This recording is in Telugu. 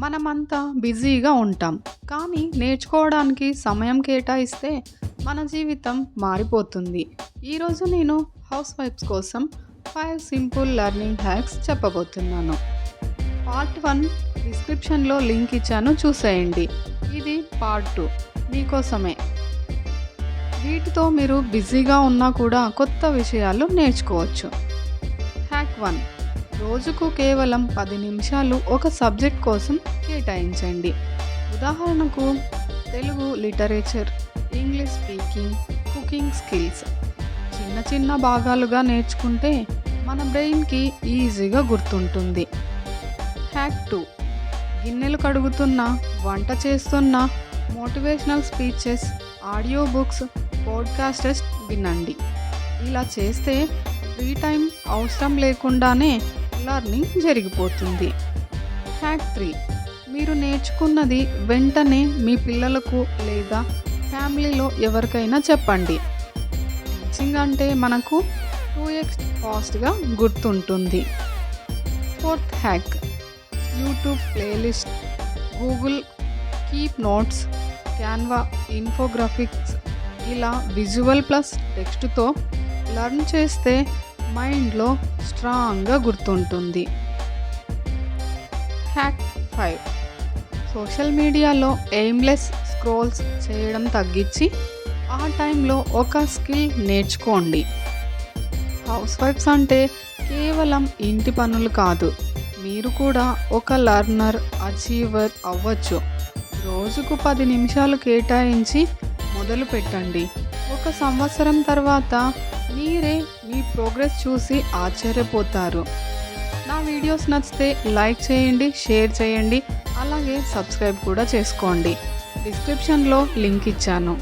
మనమంతా బిజీగా ఉంటాం. కానీ నేర్చుకోవడానికి సమయం కేటాయిస్తే మన జీవితం మారిపోతుంది. ఈరోజు నేను హౌస్ వైఫ్స్ కోసం ఫైవ్ సింపుల్ లెర్నింగ్ హ్యాక్స్ చెప్పబోతున్నాను. పార్ట్ వన్ డిస్క్రిప్షన్లో లింక్ ఇచ్చాను చూసేయండి. ఇది పార్ట్ టూ. మీకోసమే. వీటితో మీరు బిజీగా ఉన్నా కూడా కొత్త విషయాలు నేర్చుకోవచ్చు. Hack one. రోజుకు కేవలం పది నిమిషాలు ఒక సబ్జెక్ట్ కోసం కేటాయించండి. ఉదాహరణకు Telugu literature English speaking cooking skills. చిన్న చిన్న భాగాలుగా నేర్చుకుంటే మన బ్రెయిన్కి ఈజీగా గుర్తుంటుంది. హ్యాక్ టూ గిన్నెలు కడుగుతున్నా వంట చేస్తున్న motivational speeches audio books podcasts వినండి. ఇలా చేస్తే ఫ్రీ టైం అవసరం లేకుండానే లర్నింగ్ జరిగిపోతుంది. హ్యాక్ త్రీ మీరు నేర్చుకున్నది వెంటనే మీ పిల్లలకు లేదా ఫ్యామిలీలో ఎవరికైనా చెప్పండి. టీచింగ్ అంటే మనకు టూ ఎక్స్ ఫాస్ట్గా గుర్తుంటుంది. Fourth hack YouTube playlist. Google Keep notes. Canva infographics. ఇలా విజువల్ ప్లస్ టెక్స్ట్తో లర్న్ చేస్తే మైండ్లో స్ట్రాంగ్గా గుర్తుంటుంది. హ్యాక్ ఫైవ్ సోషల్ మీడియాలో ఎయిమ్లెస్ స్క్రోల్స్ చేయడం తగ్గించి ఆ టైంలో ఒక స్కిల్ నేర్చుకోండి. హౌస్ వైఫ్స్ అంటే కేవలం ఇంటి పనులు కాదు మీరు కూడా ఒక లర్నర్ అచీవర్ అవ్వచ్చు. రోజుకు పది నిమిషాలు కేటాయించి మొదలు పెట్టండి ఒక సంవత్సరం తర్వాత మీరే మీ ప్రోగ్రెస్ చూసి ఆశ్చర్యపోతారు. నా వీడియోస్ నచ్చితే లైక్ చేయండి షేర్ చేయండి అలాగే సబ్స్క్రైబ్ కూడా చేసుకోండి. డిస్క్రిప్షన్లో లింక్ ఇచ్చాను.